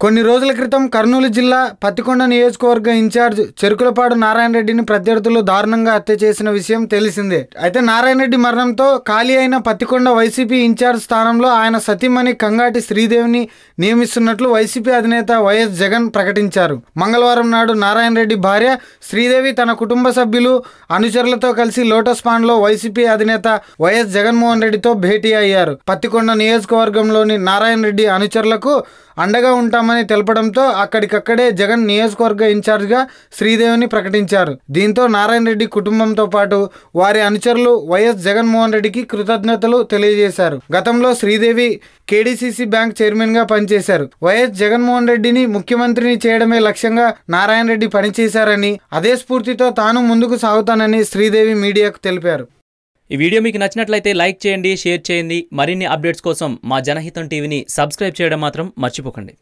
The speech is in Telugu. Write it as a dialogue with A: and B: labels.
A: కొన్ని రోజుల క్రితం కర్నూలు జిల్లా పత్తికొండ నియోజకవర్గ ఇన్ఛార్జ్ చెరుకులపాడు నారాయణ రెడ్డిని ప్రత్యర్థులు దారుణంగా హత్య చేసిన విషయం తెలిసిందే. అయితే నారాయణ రెడ్డి మరణంతో ఖాళీ అయిన పత్తికొండ వైసీపీ ఇన్ఛార్జ్ స్థానంలో ఆయన సతీమణి కంగాటి శ్రీదేవిని నియమిస్తున్నట్లు వైసీపీ అధినేత వైఎస్ జగన్ ప్రకటించారు. మంగళవారం నాడు నారాయణ రెడ్డి భార్య శ్రీదేవి తన కుటుంబ సభ్యులు అనుచరులతో కలిసి లోటస్ పాండ్లో వైసీపీ అధినేత వైఎస్ జగన్మోహన్ రెడ్డితో భేటీ అయ్యారు. పత్తికొండ నియోజకవర్గంలోని నారాయణ రెడ్డి అనుచరులకు అండగా ఉంటాం చేస్తామని తెలపడంతో అక్కడికక్కడే జగన్ నియోజకవర్గ ఇన్ఛార్జ్గా శ్రీదేవిని ప్రకటించారు. దీంతో నారాయణ రెడ్డి కుటుంబంతో పాటు వారి అనుచరులు వైఎస్ జగన్మోహన్ రెడ్డికి కృతజ్ఞతలు తెలియజేశారు. గతంలో శ్రీదేవి కేడీసీసీ బ్యాంక్ చైర్మన్గా పనిచేశారు. వైఎస్ జగన్మోహన్ రెడ్డిని ముఖ్యమంత్రిని చేయడమే లక్ష్యంగా నారాయణ రెడ్డి పనిచేశారని అదే స్ఫూర్తితో తాను ముందుకు సాగుతానని శ్రీదేవి మీడియాకు తెలిపారు.
B: ఈ వీడియో మీకు నచ్చినట్లయితే లైక్ చేయండి షేర్ చేయండి. మరిన్ని అప్డేట్స్ కోసం మా జనహితం టీవీని సబ్స్క్రైబ్ చేయడం మాత్రం మర్చిపోకండి.